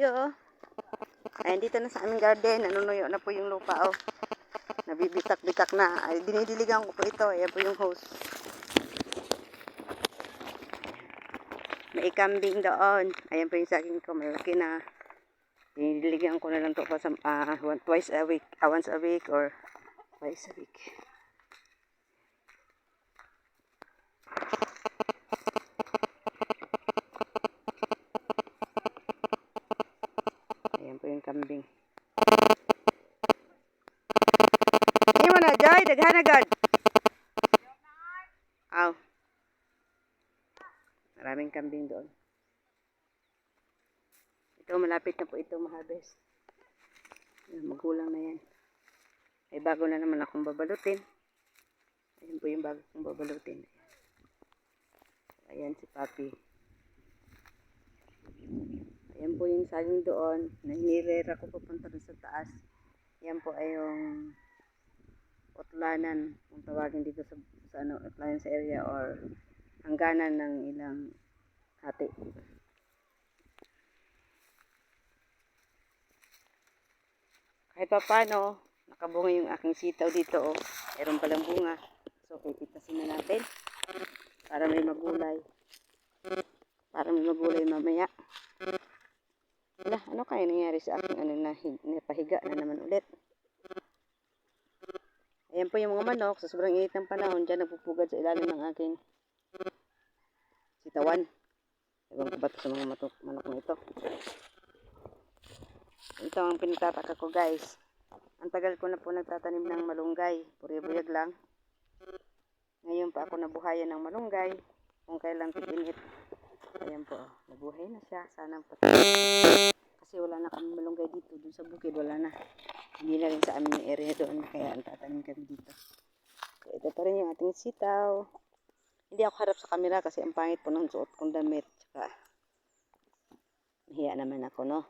Yo. Ayan, dito na sa aming garden. Nanunuyo na po yung lupa, oh. Nabibitak-bitak na. Ay, dinidiligan ko po ito. Ayan po yung hose. May kambing doon. Ayan po yung saging ko. Malaki na. Dinidiligan ko na lang to pa sa, one, twice a week. ah, once a week or twice a week. Ayan po yung kambing. Hindi mo na, Joy. Daghan agad. Aw. Maraming kambing doon. Ito, malapit na po ito. Ayan, Magulang na yan. Ay, bago na naman akong babalutin. Ayan po yung bago kong babalutin. Ayan si Papi. Ayan po yung saging doon. Na hinirera ko papunta doon sa taas. Yan po ay yung utlanan. Kung tawagin dito sa, sa ano, utlanan sa area or hangganan ng ilang hati. Kahit pa paano, nakabunga yung aking sitaw dito. Oh. Meron palang bunga. So, pipitasin na natin para may magulay. Para may magulay mamaya. Ano kaya nangyari sa aking ano na napahiga na naman ulit. Ayan po yung mga manok, sa sobrang init ng panahon, dyan nagpupugad sa ilalim ng aking sitawan. Ba ito sa mga matok, manok na ito. Ito ang pinagtataka ko guys. Ang tagal ko na po nagtatanim ng malunggay. Puri-buyag lang. Ngayon pa ako nabuhayan ng malunggay. Kung kailan tig-init. Ayan po. Nabuhay na siya. Sana pati. Kasi wala na kami malunggay dito. Doon sa bukid wala na. Hindi na rin sa amin yung area doon. Kaya ang tatanim kami dito. So, ito pa rin yung ating sitaw. Hindi ako harap sa camera kasi ang pangit po ng suot kong damit. Tsaka, nahiya naman ako, no?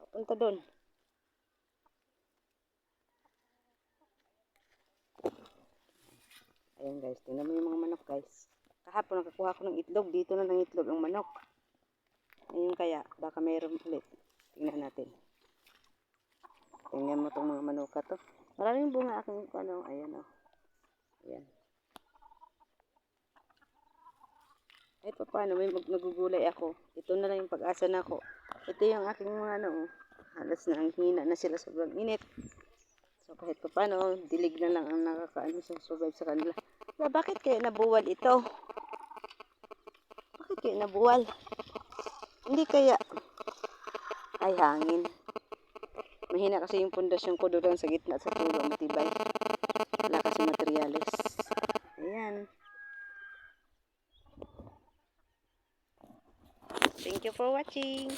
Papunta doon. Ayan guys, tingnan mo yung mga manok guys. Kahapon nakakuha ko ng itlog. Dito na ng itlog ang manok. Ayun kaya, baka mayroon ulit. Tingnan natin. Tingnan mo itong mga manuka to. Maraming bunga aking ano, ayan o. Ayan. Kahit pa paano, may mag- nagugulay ako. Ito na lang yung pag-asa na ako. Ito yung aking mga ano, oh. halos na ang hina na sila sobrang init. So kahit pa paano, dilig na lang ang nakakaano sa survive sa kanila. Ba, bakit kaya nabuwal ito? Bakit kaya nabuwal? Hindi kaya ay hangin. Mahina kasi yung pundasyon ko doon sa gitna sa pulo matibay. Wala kasi materialis. Ayan. Thank you for watching.